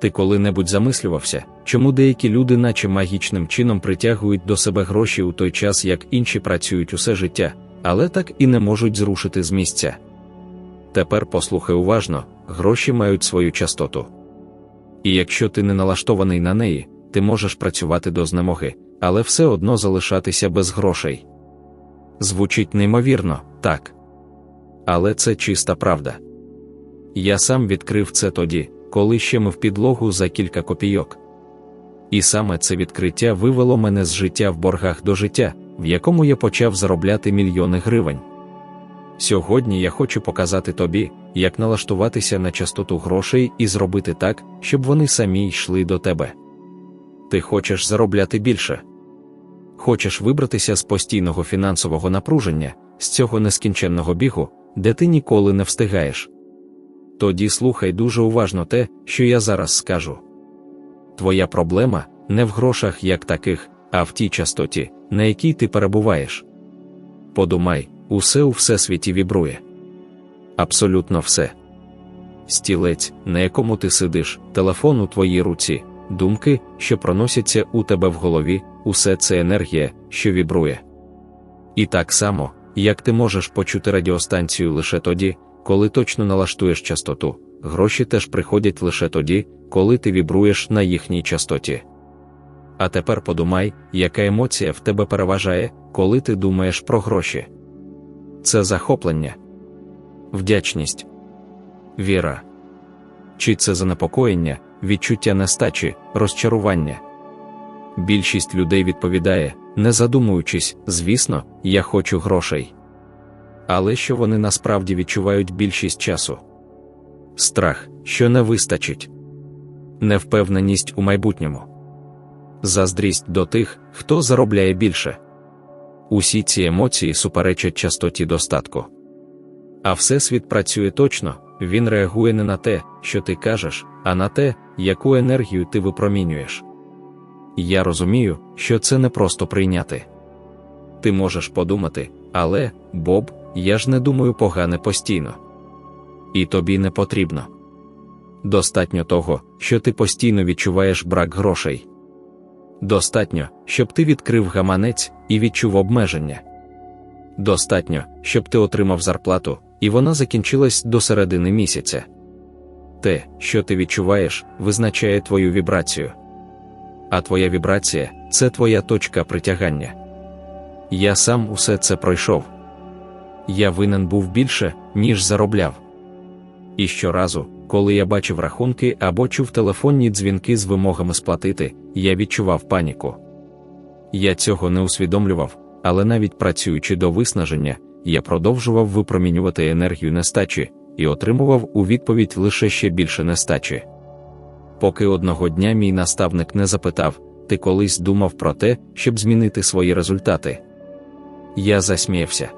Ти коли-небудь замислювався, чому деякі люди, наче магічним чином, притягують до себе гроші у той час, як інші працюють усе життя, але так і не можуть зрушити з місця. Тепер послухай уважно, гроші мають свою частоту. І якщо ти не налаштований на неї, ти можеш працювати до знемоги, але все одно залишатися без грошей. Звучить неймовірно, так. Але це чиста правда. Я сам відкрив це тоді, коли мив підлогу за кілька копійок. І саме це відкриття вивело мене з життя в боргах до життя, в якому я почав заробляти мільйони гривень. Сьогодні я хочу показати тобі, як налаштуватися на частоту грошей і зробити так, щоб вони самі йшли до тебе. Ти хочеш заробляти більше. Хочеш вибратися з постійного фінансового напруження, з цього нескінченного бігу, де ти ніколи не встигаєш. Тоді слухай дуже уважно те, що я зараз скажу. Твоя проблема не в грошах як таких, а в тій частоті, на якій ти перебуваєш. Подумай, усе у всесвіті вібрує. Абсолютно все. Стілець, на якому ти сидиш, телефон у твоїй руці, думки, що проносяться у тебе в голові, усе це енергія, що вібрує. І так само, як ти можеш почути радіостанцію лише тоді, коли точно налаштуєш частоту, гроші теж приходять лише тоді, коли ти вібруєш на їхній частоті. А тепер подумай, яка емоція в тебе переважає, коли ти думаєш про гроші. Це захоплення, вдячність, віра. Чи це занепокоєння, відчуття нестачі, розчарування? Більшість людей відповідає, не задумуючись, звісно, я хочу грошей. Але що вони насправді відчувають більшість часу? Страх, що не вистачить, невпевненість у майбутньому, заздрість до тих, хто заробляє більше. Усі ці емоції суперечать частоті достатку. А всесвіт працює точно, він реагує не на те, що ти кажеш, а на те, яку енергію ти випромінюєш. Я розумію, що це не просто прийняти. Ти можеш подумати, але, Боб, я ж не думаю погане постійно. І тобі не потрібно. Достатньо того, що ти постійно відчуваєш брак грошей. Достатньо, щоб ти відкрив гаманець і відчув обмеження. Достатньо, щоб ти отримав зарплату, і вона закінчилась до середини місяця. Те, що ти відчуваєш, визначає твою вібрацію. А твоя вібрація це твоя точка притягання. Я сам усе це пройшов. Я винен був більше, ніж заробляв. І щоразу, коли я бачив рахунки або чув телефонні дзвінки з вимогами сплатити, я відчував паніку. Я цього не усвідомлював, але навіть працюючи до виснаження, я продовжував випромінювати енергію нестачі і отримував у відповідь лише ще більше нестачі. Поки одного дня мій наставник не запитав, ти колись думав про те, щоб змінити свої результати. Я засміявся.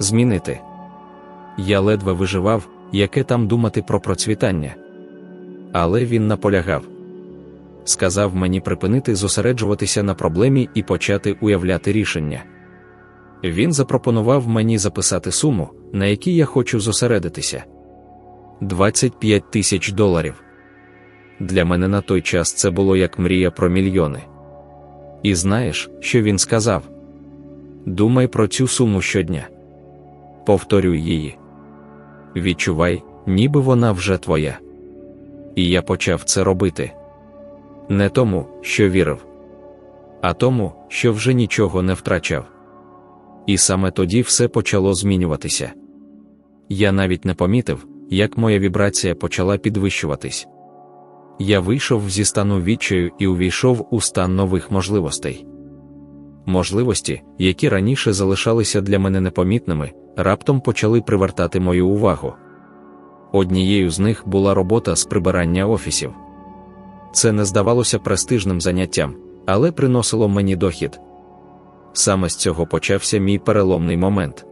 Змінити. Я ледве виживав, яке там думати про процвітання. Але він наполягав. Сказав мені припинити зосереджуватися на проблемі і почати уявляти рішення. Він запропонував мені записати суму, на якій я хочу зосередитися 25 тисяч доларів. Для мене на той час це було як мрія про мільйони. І знаєш, що він сказав? Думай про цю суму щодня. Повторюй її. Відчувай, ніби вона вже твоя. І я почав це робити. Не тому, що вірив, а тому, що вже нічого не втрачав. І саме тоді все почало змінюватися. Я навіть не помітив, як моя вібрація почала підвищуватись. Я вийшов зі стану відчаю і увійшов у стан нових можливостей. Можливості, які раніше залишалися для мене непомітними, раптом почали привертати мою увагу. Однією з них була робота з прибирання офісів. Це не здавалося престижним заняттям, але приносило мені дохід. Саме з цього почався мій переломний момент.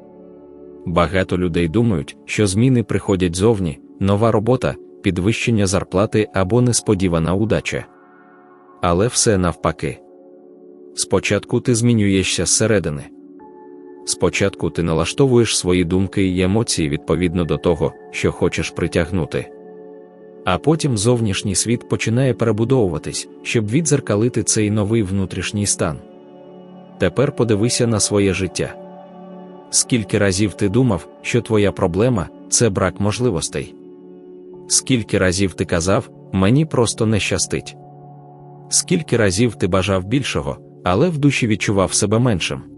Багато людей думають, що зміни приходять зовні, нова робота, підвищення зарплати або несподівана удача. Але все навпаки. Спочатку ти змінюєшся зсередини. Спочатку ти налаштовуєш свої думки і емоції відповідно до того, що хочеш притягнути. А потім зовнішній світ починає перебудовуватись, щоб відзеркалити цей новий внутрішній стан. Тепер подивися на своє життя. Скільки разів ти думав, що твоя проблема це брак можливостей? Скільки разів ти казав, мені просто не щастить? Скільки разів ти бажав більшого, але в душі відчував себе меншим?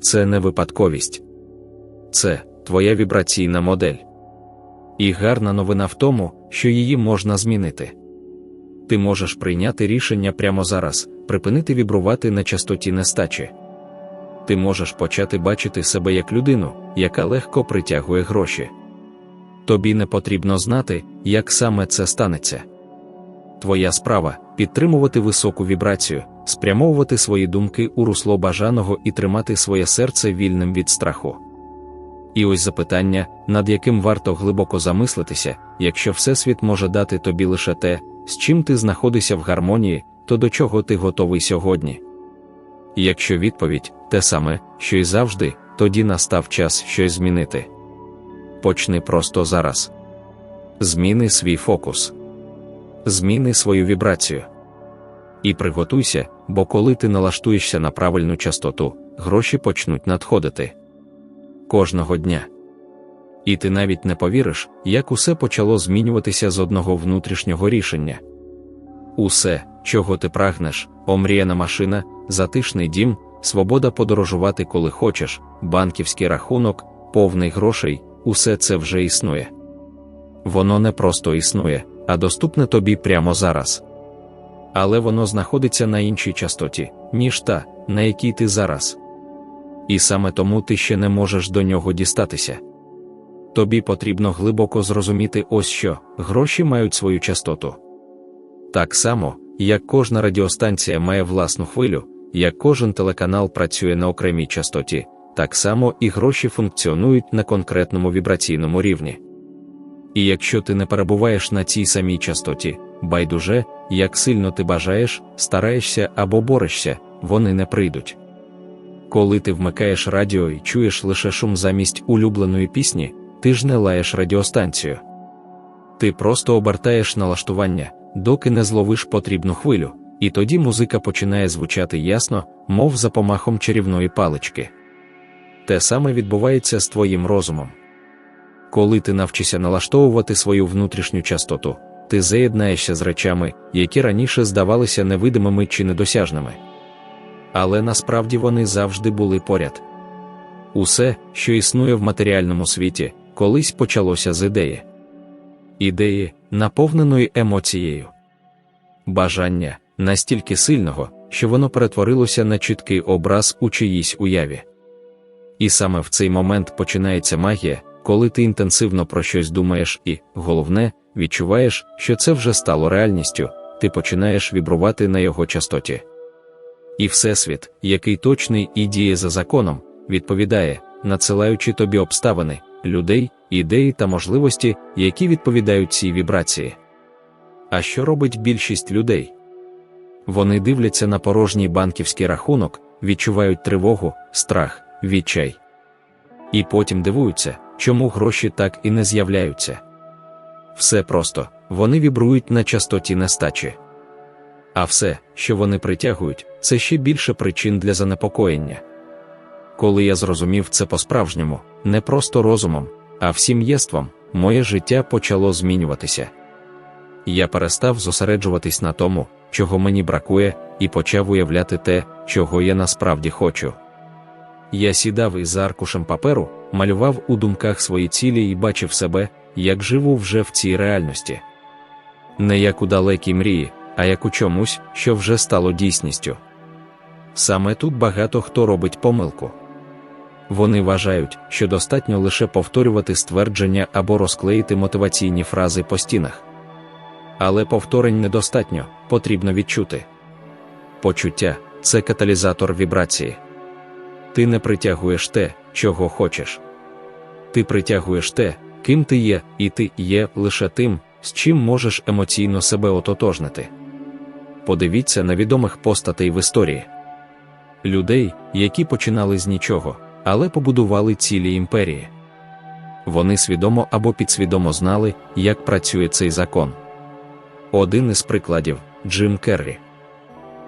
Це не випадковість, це твоя вібраційна модель. І гарна новина в тому, що її можна змінити. Ти можеш прийняти рішення прямо зараз, припинити вібрувати на частоті нестачі. Ти можеш почати бачити себе як людину, яка легко притягує гроші. Тобі не потрібно знати, як саме це станеться. Твоя справа підтримувати високу вібрацію, спрямовувати свої думки у русло бажаного і тримати своє серце вільним від страху. І ось запитання, над яким варто глибоко замислитися, якщо Всесвіт може дати тобі лише те, з чим ти знаходишся в гармонії, то до чого ти готовий сьогодні? Якщо відповідь те саме, що й завжди, тоді настав час щось змінити. Почни просто зараз. Зміни свій фокус, зміни свою вібрацію. І приготуйся, бо коли ти налаштуєшся на правильну частоту, гроші почнуть надходити кожного дня. І ти навіть не повіриш, як усе почало змінюватися з одного внутрішнього рішення. Усе, чого ти прагнеш, омріяна машина, затишний дім, свобода подорожувати, коли хочеш, банківський рахунок, повний грошей, усе це вже існує. Воно не просто існує, а доступне тобі прямо зараз. Але воно знаходиться на іншій частоті, ніж та, на якій ти зараз. І саме тому ти ще не можеш до нього дістатися. Тобі потрібно глибоко зрозуміти ось що гроші мають свою частоту. Так само, як кожна радіостанція має власну хвилю, як кожен телеканал працює на окремій частоті, так само і гроші функціонують на конкретному вібраційному рівні. І якщо ти не перебуваєш на цій самій частоті, байдуже, як сильно ти бажаєш, стараєшся або борешся, вони не прийдуть. Коли ти вмикаєш радіо і чуєш лише шум замість улюбленої пісні, ти ж не лаєш радіостанцію. Ти просто обертаєш налаштування, доки не зловиш потрібну хвилю, і тоді музика починає звучати ясно, мов за помахом чарівної палички. Те саме відбувається з твоїм розумом. Коли ти навчишся налаштовувати свою внутрішню частоту, ти заєднаєшся з речами, які раніше здавалися невидимими чи недосяжними. Але насправді вони завжди були поряд. Усе, що існує в матеріальному світі, колись почалося з ідеї. Ідеї, наповненої емоцією. Бажання настільки сильного, що воно перетворилося на чіткий образ у чиїсь уяві. І саме в цей момент починається магія, коли ти інтенсивно про щось думаєш і, головне, відчуваєш, що це вже стало реальністю, ти починаєш вібрувати на його частоті. І Всесвіт, який точний і діє за законом, відповідає, надсилаючи тобі обставини, людей, ідеї та можливості, які відповідають цій вібрації. А що робить більшість людей? Вони дивляться на порожній банківський рахунок, відчувають тривогу, страх, відчай. І потім дивуються, чому гроші так і не з'являються. Все просто вони вібрують на частоті нестачі. А все, що вони притягують, це ще більше причин для занепокоєння. Коли я зрозумів це по-справжньому, не просто розумом, а всім єством, моє життя почало змінюватися. Я перестав зосереджуватись на тому, чого мені бракує, і почав уявляти те, чого я насправді хочу. Я сідав із аркушем паперу, малював у думках свої цілі і бачив себе, як живу вже в цій реальності. Не як у далекій мрії, а як у чомусь, що вже стало дійсністю. Саме тут багато хто робить помилку. Вони вважають, що достатньо лише повторювати ствердження або розклеїти мотиваційні фрази по стінах. Але повторень недостатньо, потрібно відчути. Почуття це каталізатор вібрації. Ти не притягуєш те, чого хочеш. Ти притягуєш те, ким ти є, і ти є лише тим, з чим можеш емоційно себе ототожнити. Подивіться на відомих постатей в історії людей, які починали з нічого, але побудували цілі імперії. вони свідомо або підсвідомо знали, як працює цей закон. Один із прикладів Джим Керрі.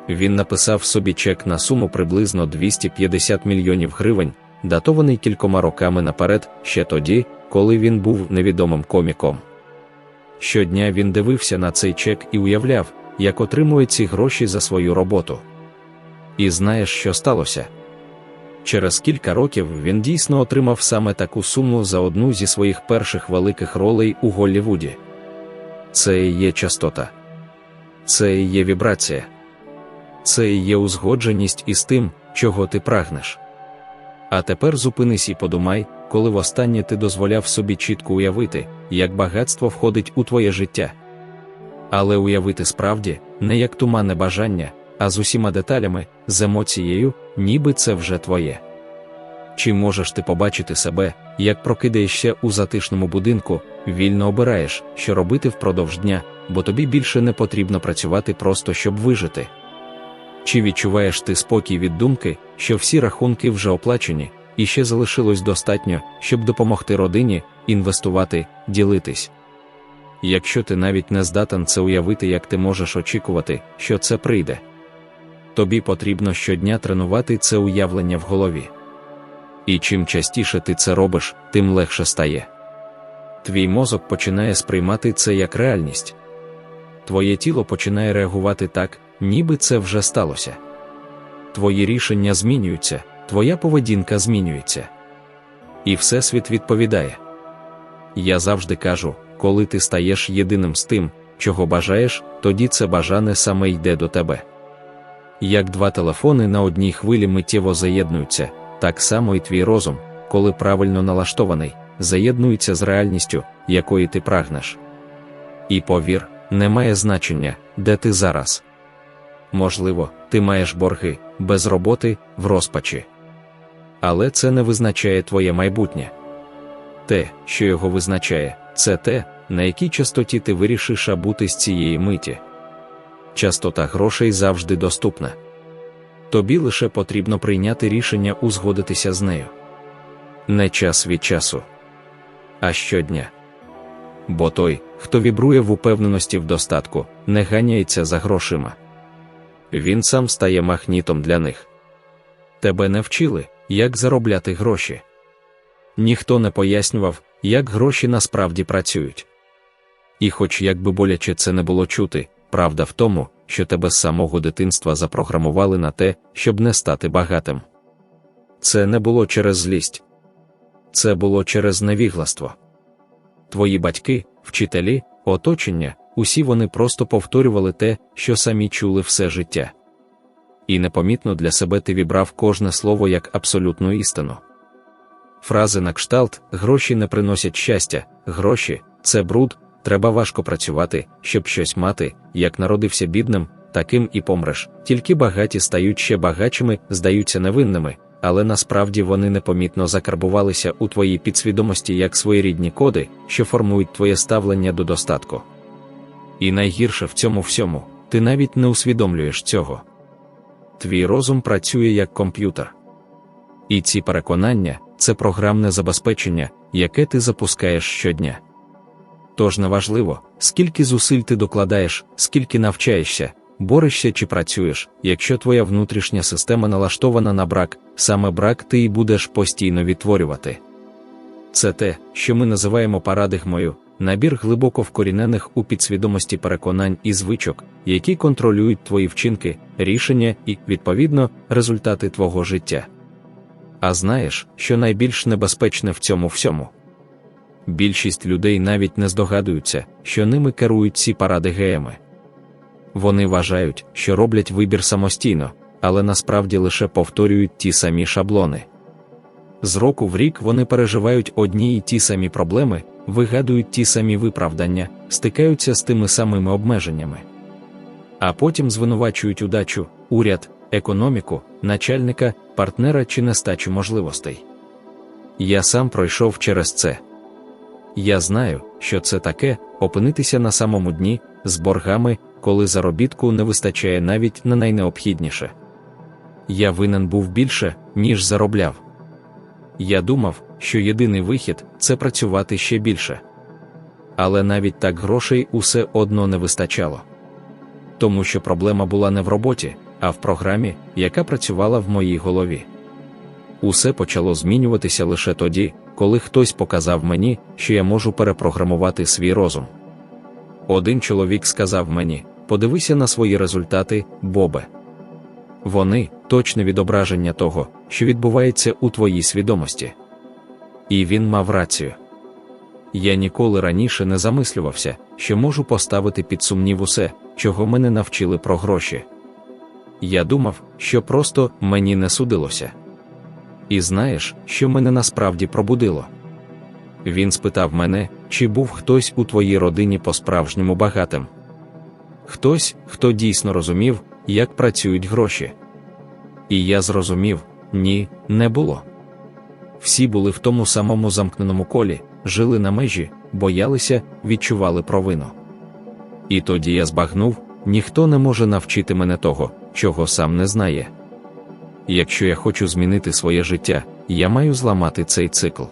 Він написав собі чек на суму приблизно 250 мільйонів гривень, датований кількома роками наперед, ще тоді, коли він був невідомим коміком. Щодня він дивився на цей чек і уявляв, як отримує ці гроші за свою роботу. І знаєш, що сталося? Через кілька років він дійсно отримав саме таку суму за одну зі своїх перших великих ролей у Голлівуді. Це і є частота, це і є вібрація, це і є узгодженість із тим, чого ти прагнеш. А тепер зупинись і подумай, коли востаннє ти дозволяв собі чітко уявити, як багатство входить у твоє життя. Але уявити справді не як туманне бажання, а з усіма деталями, з емоцією, ніби це вже твоє. Чи можеш ти побачити себе, як прокидаєшся у затишному будинку, вільно обираєш, що робити впродовж дня, бо тобі більше не потрібно працювати просто щоб вижити? Чи відчуваєш ти спокій від думки, що всі рахунки вже оплачені, і ще залишилось достатньо, щоб допомогти родині, інвестувати, ділитись? Якщо ти навіть не здатен це уявити, як ти можеш очікувати, що це прийде, тобі потрібно щодня тренувати це уявлення в голові. І чим частіше ти це робиш, тим легше стає. Твій мозок починає сприймати це як реальність. Твоє тіло починає реагувати так, ніби це вже сталося. Твої рішення змінюються, твоя поведінка змінюється. І Всесвіт відповідає. Я завжди кажу, коли ти стаєш єдиним з тим, чого бажаєш, тоді це бажане саме йде до тебе. Як два телефони на одній хвилі миттєво заєднуються, так само і твій розум, коли правильно налаштований, заєднується з реальністю, якої ти прагнеш. І повір, не має значення, де ти зараз. Можливо, ти маєш борги, без роботи, в розпачі. Але це не визначає твоє майбутнє. Те, що його визначає, це те, на якій частоті ти вирішиш бути з цієї миті. Частота грошей завжди доступна. Тобі лише потрібно прийняти рішення узгодитися з нею. Не час від часу, а щодня. Бо той, хто вібрує в упевненості в достатку, не ганяється за грошима. Він сам стає махнітом для них. Тебе не вчили, як заробляти гроші. Ніхто не пояснював, як гроші насправді працюють. І, хоч як би боляче це не було чути, правда в тому, що тебе з самого дитинства запрограмували на те, щоб не стати багатим. Це не було через злість, це було через невігластво. Твої батьки, вчителі, оточення, усі вони просто повторювали те, що самі чули все життя. І непомітно для себе ти вібрав кожне слово як абсолютну істину. Фрази на кшталт, гроші не приносять щастя, гроші це бруд, треба важко працювати, щоб щось мати, як народився бідним, таким і помреш. Тільки багаті стають ще багачими, здаються невинними, але насправді вони непомітно закарбувалися у твоїй підсвідомості як своєрідні коди, що формують твоє ставлення до достатку. І найгірше в цьому всьому, ти навіть не усвідомлюєш цього. Твій розум працює як комп'ютер. І ці переконання це програмне забезпечення, яке ти запускаєш щодня. Тож неважливо, скільки зусиль ти докладаєш, скільки навчаєшся, борешся чи працюєш, якщо твоя внутрішня система налаштована на брак, саме брак ти і будеш постійно відтворювати. Це те, що ми називаємо парадигмою, набір глибоко вкорінених у підсвідомості переконань і звичок, які контролюють твої вчинки, рішення і, відповідно, результати твого життя. А знаєш, що найбільш небезпечне в цьому всьому? Більшість людей навіть не здогадуються, що ними керують ці паради геями. Вони вважають, що роблять вибір самостійно, але насправді лише повторюють ті самі шаблони. З року в рік вони переживають одні і ті самі проблеми, вигадують ті самі виправдання, стикаються з тими самими обмеженнями. А потім звинувачують удачу, уряд, економіку, начальника, партнера чи нестачу можливостей. Я сам пройшов через це. Я знаю, що це таке опинитися на самому дні з боргами, коли заробітку не вистачає навіть на найнеобхідніше. Я винен був більше, ніж заробляв. Я думав, що єдиний вихід це працювати ще більше. Але навіть так грошей усе одно не вистачало. Тому що проблема була не в роботі, а в програмі, яка працювала в моїй голові. Усе почало змінюватися лише тоді, коли хтось показав мені, що я можу перепрограмувати свій розум. Один чоловік сказав мені: подивися на свої результати, Бобе. Вони точне відображення того, що відбувається у твоїй свідомості. І він мав рацію. Я ніколи раніше не замислювався, що можу поставити під сумнів усе, чого мене навчили про гроші. Я думав, що просто мені не судилося. І знаєш, що мене насправді пробудило? Він спитав мене, чи був хтось у твоїй родині по-справжньому багатим. Хтось, хто дійсно розумів, як працюють гроші. І я зрозумів ні, не було. Всі були в тому самому замкненому колі, жили на межі, боялися, відчували провину. І тоді я збагнув, ніхто не може навчити мене того, чого сам не знає. Якщо я хочу змінити своє життя, я маю зламати цей цикл.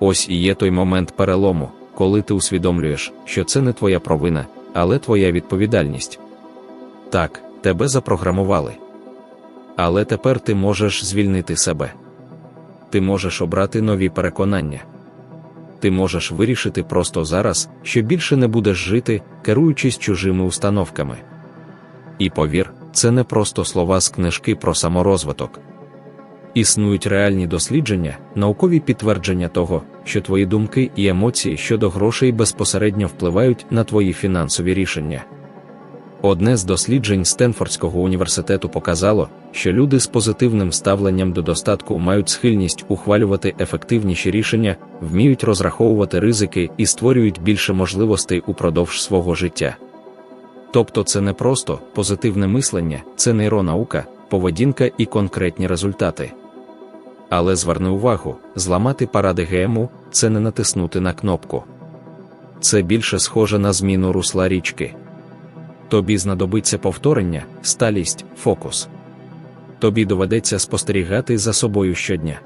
Ось і є той момент перелому, коли ти усвідомлюєш, що це не твоя провина, але твоя відповідальність. Так, тебе запрограмували. Але тепер ти можеш звільнити себе. Ти можеш обрати нові переконання. Ти можеш вирішити просто зараз, що більше не будеш жити, керуючись чужими установками. І повір, це не просто слова з книжки про саморозвиток. Існують реальні дослідження, наукові підтвердження того, що твої думки і емоції щодо грошей безпосередньо впливають на твої фінансові рішення. Одне з досліджень Стенфордського університету показало, що люди з позитивним ставленням до достатку мають схильність ухвалювати ефективніші рішення, вміють розраховувати ризики і створюють більше можливостей упродовж свого життя. Тобто це не просто позитивне мислення, це нейронаука, поведінка і конкретні результати. Але зверни увагу, зламати паради ГМУ це не натиснути на кнопку. Це більше схоже на зміну русла річки. Тобі знадобиться повторення, сталість, фокус. Тобі доведеться спостерігати за собою щодня.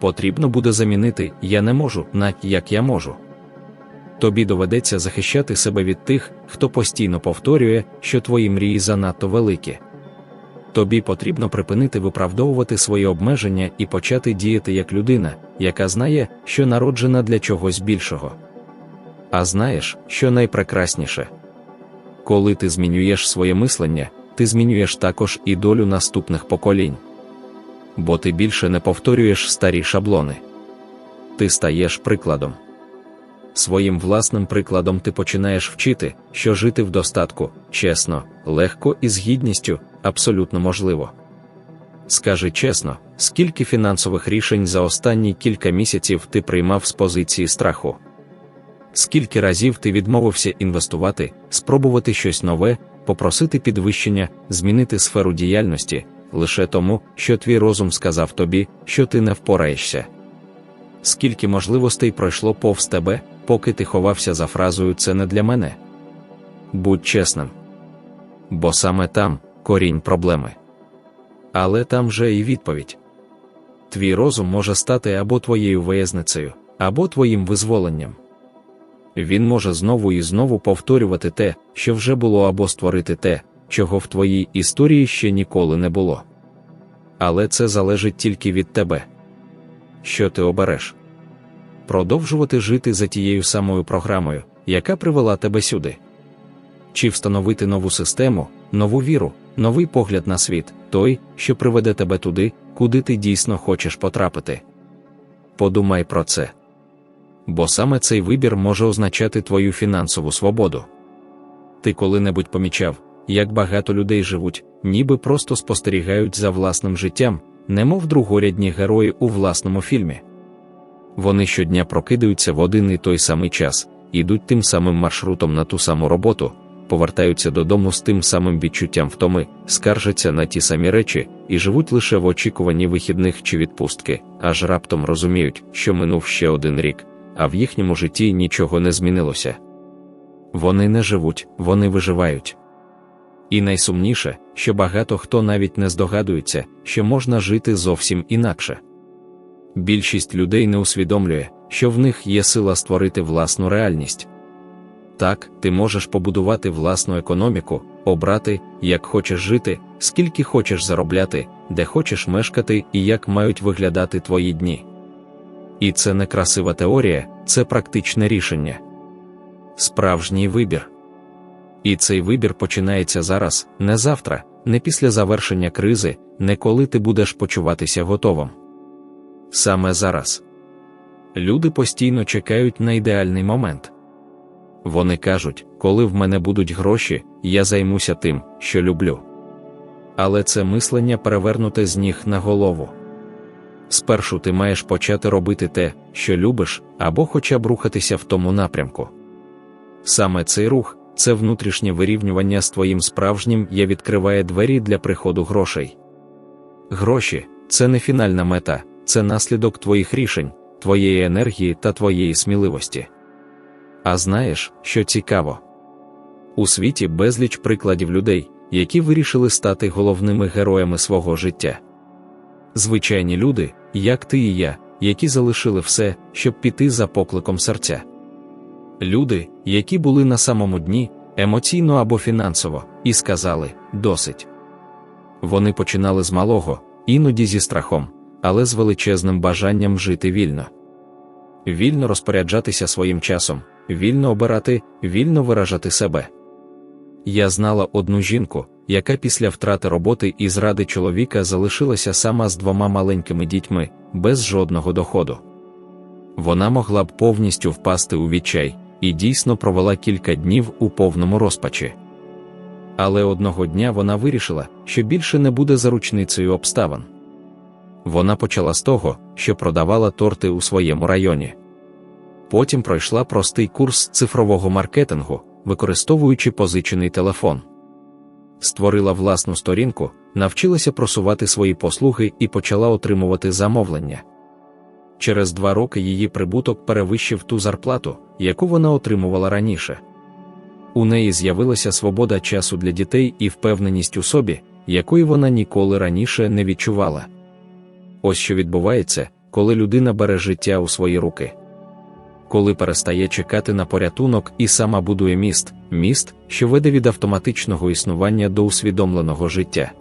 Потрібно буде замінити я не можу на як я можу. Тобі доведеться захищати себе від тих, хто постійно повторює, що твої мрії занадто великі. Тобі потрібно припинити виправдовувати свої обмеження і почати діяти як людина, яка знає, що народжена для чогось більшого. А знаєш, що найпрекрасніше? Коли ти змінюєш своє мислення, ти змінюєш також і долю наступних поколінь. Бо ти більше не повторюєш старі шаблони. Ти стаєш прикладом. Своїм власним прикладом ти починаєш вчити, що жити в достатку, чесно, легко і з гідністю абсолютно можливо. Скажи чесно, скільки фінансових рішень за останні кілька місяців ти приймав з позиції страху? Скільки разів ти відмовився інвестувати, спробувати щось нове, попросити підвищення, змінити сферу діяльності лише тому, що твій розум сказав тобі, що ти не впораєшся? Скільки можливостей пройшло повз тебе, поки ти ховався за фразою це не для мене? Будь чесним. Бо саме там корінь проблеми. Але там же і відповідь. Твій розум може стати або твоєю виязницею, або твоїм визволенням. Він може знову і знову повторювати те, що вже було, або створити те, чого в твоїй історії ще ніколи не було. Але це залежить тільки від тебе. Що ти обереш? Продовжувати жити за тією самою програмою, яка привела тебе сюди, чи встановити нову систему, нову віру, новий погляд на світ, той, що приведе тебе туди, куди ти дійсно хочеш потрапити. Подумай про це. Бо саме цей вибір може означати твою фінансову свободу. Ти коли-небудь помічав, як багато людей живуть, ніби просто спостерігають за власним життям, немов другорядні герої у власному фільмі. Вони щодня прокидаються в один і той самий час, ідуть тим самим маршрутом на ту саму роботу, повертаються додому з тим самим відчуттям втоми, скаржаться на ті самі речі і живуть лише в очікуванні вихідних чи відпустки, аж раптом розуміють, що минув ще один рік, а в їхньому житті нічого не змінилося. Вони не живуть, вони виживають. І найсумніше, що багато хто навіть не здогадується, що можна жити зовсім інакше. Більшість людей не усвідомлює, що в них є сила створити власну реальність. Так, ти можеш побудувати власну економіку, обрати, як хочеш жити, скільки хочеш заробляти, де хочеш мешкати і як мають виглядати твої дні. І це не красива теорія, це практичне рішення. Справжній вибір. І цей вибір починається зараз, не завтра, не після завершення кризи, не коли ти будеш почуватися готовим. Саме зараз. Люди постійно чекають на ідеальний момент. Вони кажуть, коли в мене будуть гроші, я займуся тим, що люблю. Але це мислення перевернуте з ніг на голову. Спершу ти маєш почати робити те, що любиш, або хоча б рухатися в тому напрямку. Саме цей рух, це внутрішнє вирівнювання з твоїм справжнім я відкриває двері для приходу грошей. Гроші це не фінальна мета, це наслідок твоїх рішень, твоєї енергії та твоєї сміливості. А знаєш, що цікаво? У світі безліч прикладів людей, які вирішили стати головними героями свого життя. Звичайні люди, як ти і я, які залишили все, щоб піти за покликом серця. Люди, які були на самому дні, емоційно або фінансово, і сказали досить. Вони починали з малого, іноді зі страхом, але з величезним бажанням жити вільно. Вільно розпоряджатися своїм часом, вільно обирати, вільно виражати себе. Я знала одну жінку, яка після втрати роботи і зради чоловіка залишилася сама з двома маленькими дітьми, без жодного доходу. Вона могла б повністю впасти у відчай і дійсно провела кілька днів у повному розпачі. Але одного дня вона вирішила, що більше не буде заручницею обставин. Вона почала з того, що продавала торти у своєму районі. Потім пройшла простий курс цифрового маркетингу, використовуючи позичений телефон. Створила власну сторінку, навчилася просувати свої послуги і почала отримувати замовлення. Через два роки її прибуток перевищив ту зарплату, яку вона отримувала раніше. У неї з'явилася свобода часу для дітей і впевненість у собі, якої вона ніколи раніше не відчувала. Ось що відбувається, коли людина бере життя у свої руки. Коли перестає чекати на порятунок і сама будує міст, міст, що веде від автоматичного існування до усвідомленого життя.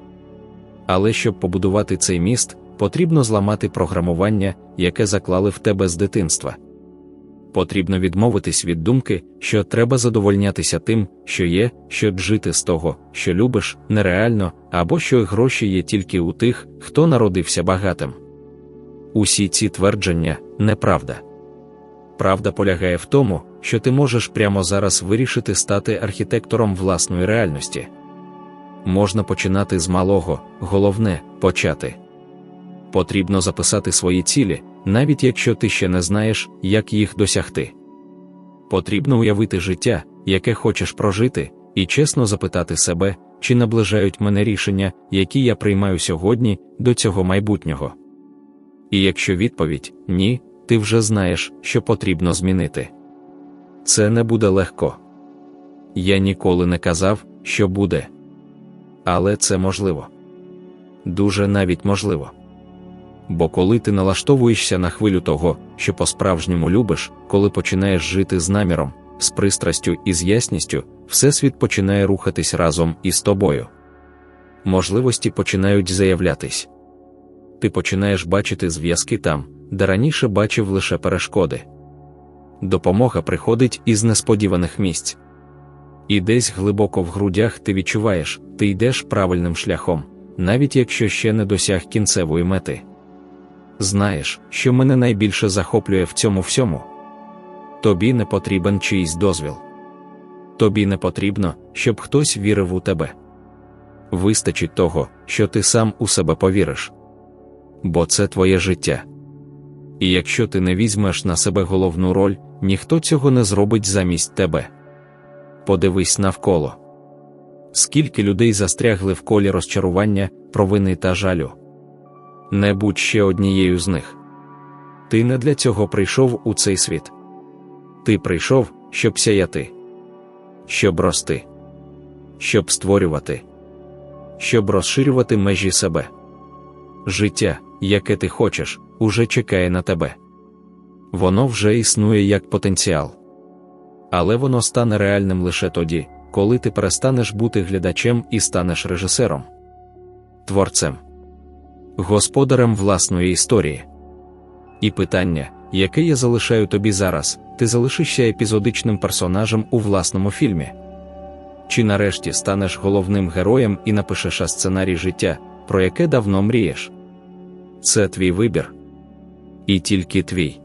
Але щоб побудувати цей міст, потрібно зламати програмування, яке заклали в тебе з дитинства. Потрібно відмовитись від думки, що треба задовольнятися тим, що є, щоб жити з того, що любиш, нереально, або що гроші є тільки у тих, хто народився багатим. Усі ці твердження неправда. Правда полягає в тому, що ти можеш прямо зараз вирішити стати архітектором власної реальності. Можна починати з малого, головне почати. Потрібно записати свої цілі, навіть якщо ти ще не знаєш, як їх досягти. Потрібно уявити життя, яке хочеш прожити, і чесно запитати себе, чи наближають мене рішення, які я приймаю сьогодні, до цього майбутнього. І якщо відповідь ні, ти вже знаєш, що потрібно змінити. Це не буде легко. Я ніколи не казав, що буде. Але це можливо. Дуже навіть можливо. Бо коли ти налаштовуєшся на хвилю того, що по-справжньому любиш, коли починаєш жити з наміром, з пристрастю і з ясністю, Всесвіт починає рухатись разом із тобою. Можливості починають заявлятись. Ти починаєш бачити зв'язки там, де раніше бачив лише перешкоди. Допомога приходить із несподіваних місць. І десь глибоко в грудях ти відчуваєш, ти йдеш правильним шляхом, навіть якщо ще не досяг кінцевої мети. Знаєш, що мене найбільше захоплює в цьому всьому? Тобі не потрібен чийсь дозвіл. Тобі не потрібно, щоб хтось вірив у тебе. Вистачить того, що ти сам у себе повіриш. Бо це твоє життя. І якщо ти не візьмеш на себе головну роль, ніхто цього не зробить замість тебе. Подивись навколо. Скільки людей застрягли в колі розчарування, провини та жалю. Не будь ще однією з них. Ти не для цього прийшов у цей світ. Ти прийшов, щоб сяяти, щоб рости, щоб створювати, щоб розширювати межі себе. Життя, яке ти хочеш, уже чекає на тебе. Воно вже існує як потенціал. Але воно стане реальним лише тоді, коли ти перестанеш бути глядачем і станеш режисером, творцем, господарем власної історії. І питання, яке я залишаю тобі зараз, ти залишишся епізодичним персонажем у власному фільмі. Чи нарешті станеш головним героєм і напишеш сценарій життя, про яке давно мрієш? Це твій вибір. І тільки твій.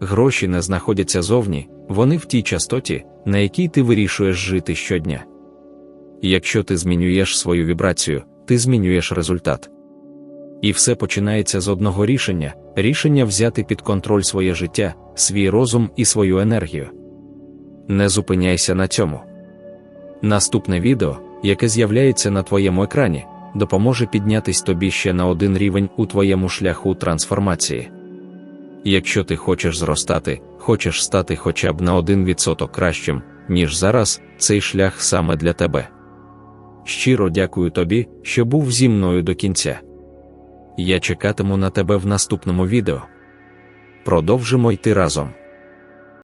Гроші не знаходяться зовні, вони в тій частоті, на якій ти вирішуєш жити щодня. Якщо ти змінюєш свою вібрацію, ти змінюєш результат. І все починається з одного рішення рішення взяти під контроль своє життя, свій розум і свою енергію. Не зупиняйся на цьому. Наступне відео, яке з'являється на твоєму екрані, допоможе піднятись тобі ще на один рівень у твоєму шляху трансформації. Якщо ти хочеш зростати, хочеш стати хоча б на 1% кращим, ніж зараз, цей шлях саме для тебе. Щиро дякую тобі, що був зі мною до кінця. Я чекатиму на тебе в наступному відео. Продовжимо йти разом.